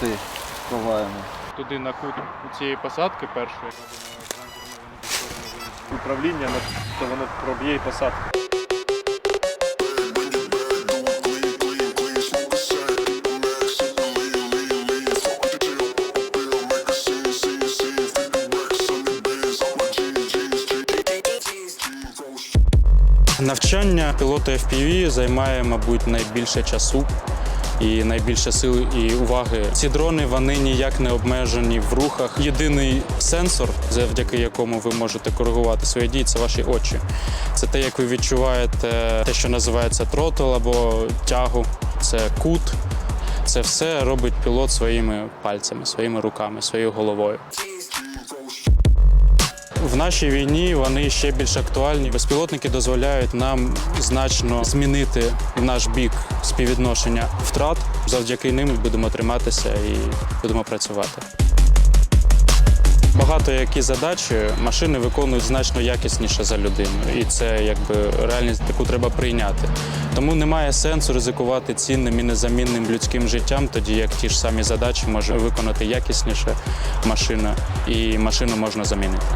ти ховаємо. Туди на кут цієї посадки першої. управління, то воно проб'є і посадку. Навчання пілота FPV займає, мабуть, найбільше часу і найбільше сил і уваги. Ці дрони вони ніяк не обмежені в рухах. Єдиний сенсор, завдяки якому ви можете коригувати свої дії, це ваші очі. Це те, як ви відчуваєте те, що називається тротл або тягу, це кут. Це все робить пілот своїми пальцями, своїми руками, своєю головою. В нашій війні вони ще більш актуальні. Безпілотники дозволяють нам значно змінити наш бік співвідношення втрат. Завдяки ним будемо триматися і будемо працювати. Багато які задачі машини виконують значно якісніше за людину, і це якби реальність, яку треба прийняти. Тому немає сенсу ризикувати цінним і незамінним людським життям, тоді як ті ж самі задачі може виконати якісніше машина, і машину можна замінити.